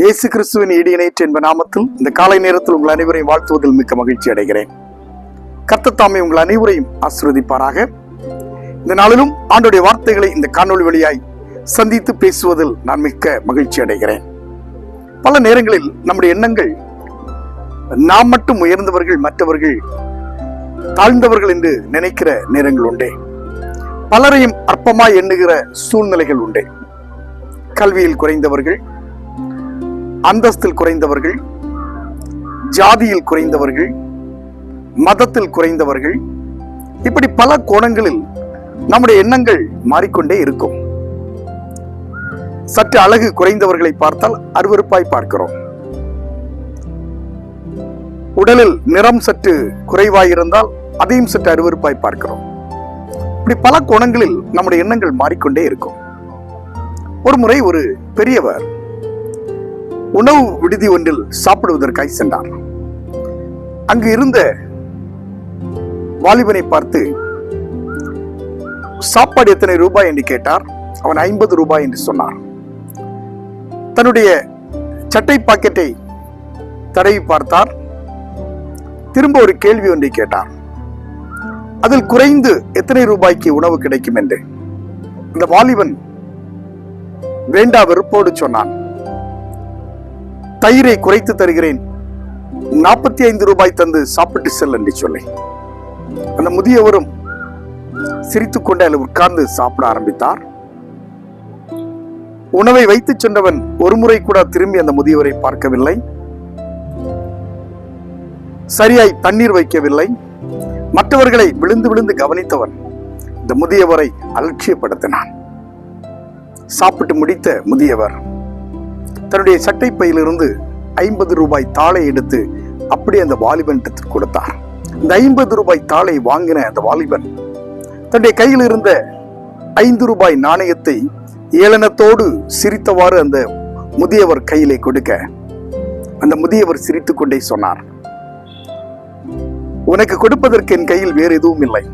இயேசு கிறிஸ்துவின் இடியினைற்று என்ப நாமத்தில் இந்த காலை நேரத்தில் உங்கள் அனைவரையும் வாழ்த்துவதில் மிக்க மகிழ்ச்சி அடைகிறேன். கர்த்தத்தாமை உங்கள் அனைவரையும் ஆசீர்வதிப்பாராக. இந்த நாளிலும் ஆண்டுடைய வார்த்தைகளை இந்த காணொளி வழியாய் சந்தித்து பேசுவதில் நான் மிக்க மகிழ்ச்சி அடைகிறேன். பல நேரங்களில் நம்முடைய எண்ணங்கள் நாம் மட்டும் உயர்ந்தவர்கள் மற்றவர்கள் தாழ்ந்தவர்கள் என்று நினைக்கிற நேரங்கள் உண்டே. பலரையும் அற்பமாய் எண்ணுகிற சூழ்நிலைகள் உண்டே. கல்வியில் குறைந்தவர்கள் அந்தஸ்தில் குறைந்தவர்கள் ஜாதியில் குறைந்தவர்கள் மதத்தில் குறைந்தவர்கள் இப்படி பல கோணங்களில் நம்முடைய எண்ணங்கள் மாறிக்கொண்டே இருக்கும். சற்று அழகு குறைந்தவர்களை பார்த்தால் அருவருப்பாய் பார்க்கிறோம். உடலில் நிறம் சற்று குறைவாயிருந்தால் அதையும் சற்று அருவருப்பாய் பார்க்கிறோம். இப்படி பல கோணங்களில் நம்முடைய எண்ணங்கள் மாறிக்கொண்டே இருக்கும். ஒரு முறை ஒரு பெரியவர் உணவு விடுதி ஒன்றில் சாப்பிடுவதற்காய் சென்றார் அங்கு இருந்த வாலிபனை பார்த்து சாப்பாடு எத்தனை ரூபாய்? என்று கேட்டார். அவன் ஐம்பது ரூபாய் என்று சொன்னார் தன்னுடைய சட்டை பாக்கெட்டை தடவி பார்த்தார். திரும்ப ஒரு கேள்வி ஒன்றை கேட்டார். அதில் குறைந்து எத்தனை ரூபாய்க்கு உணவு கிடைக்கும்? என்று. இந்த வாலிபன் வேண்டா வெறுப்போடு சொன்னான். தயிரை குறைத்து தருகிறேன். நாற்பத்தி ஐந்து ரூபாய் தந்து சாப்பிட்டு செல் என்று சொல்லி. அந்த முதியவரும் சிரித்துக்கொண்டு அதில் உட்கார்ந்து சாப்பிட ஆரம்பித்தார். உணவை வைத்து சென்றவன் ஒரு முறை கூட திரும்பி அந்த முதியவரை பார்க்கவில்லை. சரியாய் தண்ணீர் வைக்கவில்லை. மற்றவர்களை விழுந்து விழுந்து கவனித்தவன் இந்த முதியவரை அலட்சியப்படுத்தினான். சாப்பிட்டு முடித்த முதியவர் தன்னுடைய சட்டை பையிலிருந்து ஐம்பது ரூபாய் தாளை எடுத்து அப்படியே அந்த வாலிபன் கொடுத்தார். இந்த ஐம்பது ரூபாய் தாளை வாங்கின அந்த வாலிபன் தன்னுடைய கையில் இருந்த ஐந்து ரூபாய் நாணயத்தை ஏளனத்தோடு சிரித்தவாறு அந்த முதியவர் கையிலே கொடுக்க அந்த முதியவர் சிரித்துக் கொண்டே சொன்னார் உனக்கு கொடுப்பதற்கு என் கையில் வேறு எதுவும் இல்லை.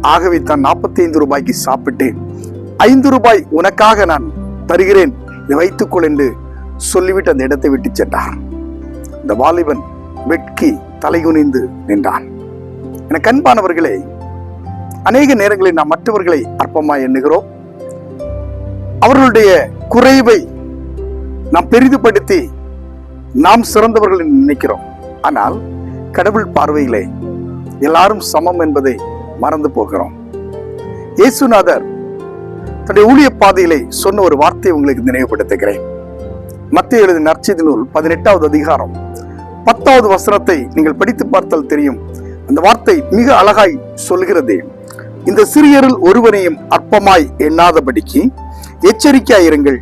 ஆகவே தான் நாற்பத்தி ஐந்து ரூபாய்க்கு சாப்பிட்டு ஐந்து ரூபாய் உனக்காக நான் தருகிறேன். இதை வைத்துக்கொள் என்று சொல்லிவிட்டு அந்த இடத்தை விட்டு சென்றான். இந்த வாலிபன் வெட்கி தலைகுனிந்து நின்றான். என கண்பானவர்களே அநேக நேரங்களில் நாம் மற்றவர்களை அற்பமாய் எண்ணுகிறோம். அவர்களுடைய குறைவை நாம் பெரிதுபடுத்தி நாம் சிறந்தவர்கள் நினைக்கிறோம். ஆனால் கடவுள் பார்வையிலே எல்லாரும் சமம் என்பதை மறந்து போகிறோம். இயேசுநாதர் தன்னுடைய ஊழிய பாதையிலே சொன்ன ஒரு வார்த்தையை உங்களுக்கு நினைவுபடுத்துகிறேன். மத்திய எழுதி நற்செய்தி நூல் பதினெட்டாவது அதிகாரம் பத்தாவது வசனத்தை நீங்கள் படித்து பார்த்தால் தெரியும். அந்த வார்த்தை மிக அழகாய் சொல்கிறது இந்த சிறியரில் ஒருவனையும் அற்பமாய் எண்ணாதபடிக்கு எச்சரிக்கையாயிருங்கள்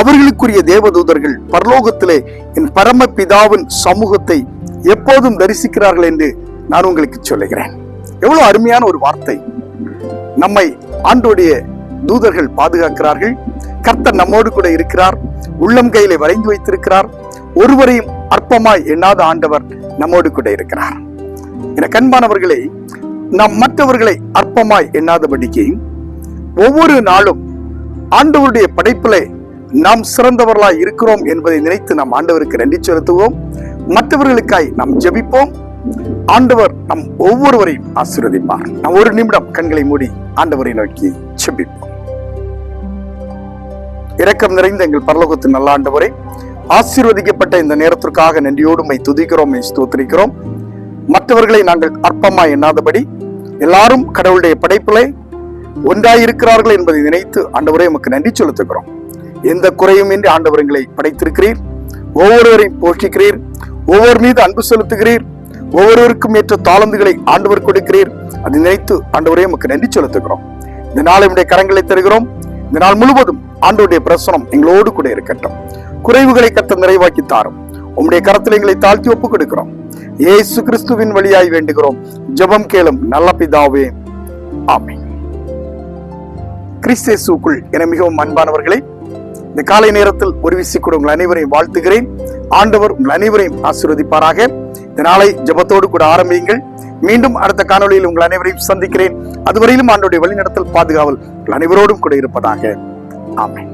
அவர்களுக்குரிய தேவதூதர்கள் பரலோகத்திலே என் பரம பிதாவின் சமூகத்தை எப்போதும் தரிசிக்கிறார்கள் என்று நான் உங்களுக்கு சொல்லுகிறேன். எவ்வளவு அருமையான ஒரு வார்த்தை. நம்மை ஆண்டோடைய தூதர்கள் பாதுகாக்கிறார்கள். கர்த்தர் நம்மோடு கூட இருக்கிறார். உள்ளம் கையிலே வரைந்து வைத்திருக்கிறார். ஒருவரையும் அற்பமாய் எண்ணாத ஆண்டவர் நம்மோடு கூட இருக்கிறார். என கண்பானவர்களே நாம் மற்றவர்களை அற்பமாய் எண்ணாதபடிக்கு ஒவ்வொரு நாளும் ஆண்டவருடைய படைப்பிலே நாம் சிறந்தவர்களாய் இருக்கிறோம் என்பதை நினைத்து நாம் ஆண்டவருக்கு நன்றி செலுத்துவோம். மற்றவர்களுக்காய் நாம் ஜெபிப்போம். ஆண்டவர் நம் ஒவ்வொருவரையும் ஆசீர்வதிப்பார். நாம் ஒரு நிமிடம் கண்களை மூடி ஆண்டவரை நோக்கி ஜெபிப்போம். இரக்கம் நிறைந்த எங்கள் பரலோகத்தின் நல்ல ஆண்டவரை ஆசீர்வதிக்கப்பட்ட இந்த நேரத்திற்காக நன்றியோடு மை துதிக்கிறோம் மை ஸ்தோத்திரிக்கிறோம். மற்றவர்களை நாங்கள் அற்பமா எண்ணாதபடி எல்லாரும் கடவுளுடைய படைப்பிலே ஒன்றாயிருக்கிறார்கள் என்பதை நினைத்து ஆண்டவரை உமக்கு நன்றி செலுத்துகிறோம். எந்த குறையும் இன்றி ஆண்டவர் எங்களை படைத்திருக்கிறீர். ஒவ்வொருவரையும் போஷிக்கிறீர். ஒவ்வொரு மீது அன்பு செலுத்துகிறீர். ஒவ்வொருவருக்கும் ஏற்ற தாளந்துகளை ஆண்டவர் கொடுக்கிறீர். அதை நினைத்து ஆண்டவரே உமக்கு நன்றி செலுத்துகிறோம். இந்த நாளை கரங்களை தருகிறோம். இந்த நாள் முழுவதும் ஆண்டோடைய பிரசனம் எங்களோடு கூட இருக்கட்டும். குறைவுகளை கத்த நிறைவாக்கி தாரும். உம்முடைய கரத்தில் எங்களை தாழ்த்தி ஒப்புக் கொடுக்கிறோம். இயேசு கிறிஸ்துவின் வழியாய் வேண்டுகிறோம். ஜெபம் கேளும் நல்ல பிதாவே. ஆமை கிறிஸ்தேசுக்குள் என மிகவும் அன்பானவர்களே இந்த காலை நேரத்தில் ஒரு விசி கூட உங்கள் அனைவரையும் வாழ்த்துகிறேன். ஆண்டவர் உங்கள் அனைவரையும் ஆசீர்வதிப்பாராக. இந்த நாளை ஜெபத்தோடு கூட ஆரம்பியுங்கள். மீண்டும் அடுத்த காணொளியில் உங்கள் அனைவரையும் சந்திக்கிறேன். அதுவரையிலும் ஆண்டோடைய வழிநடத்தல் பாதுகாவல் உங்கள் அனைவரோடும் கூட இருப்பதாக. ஆமை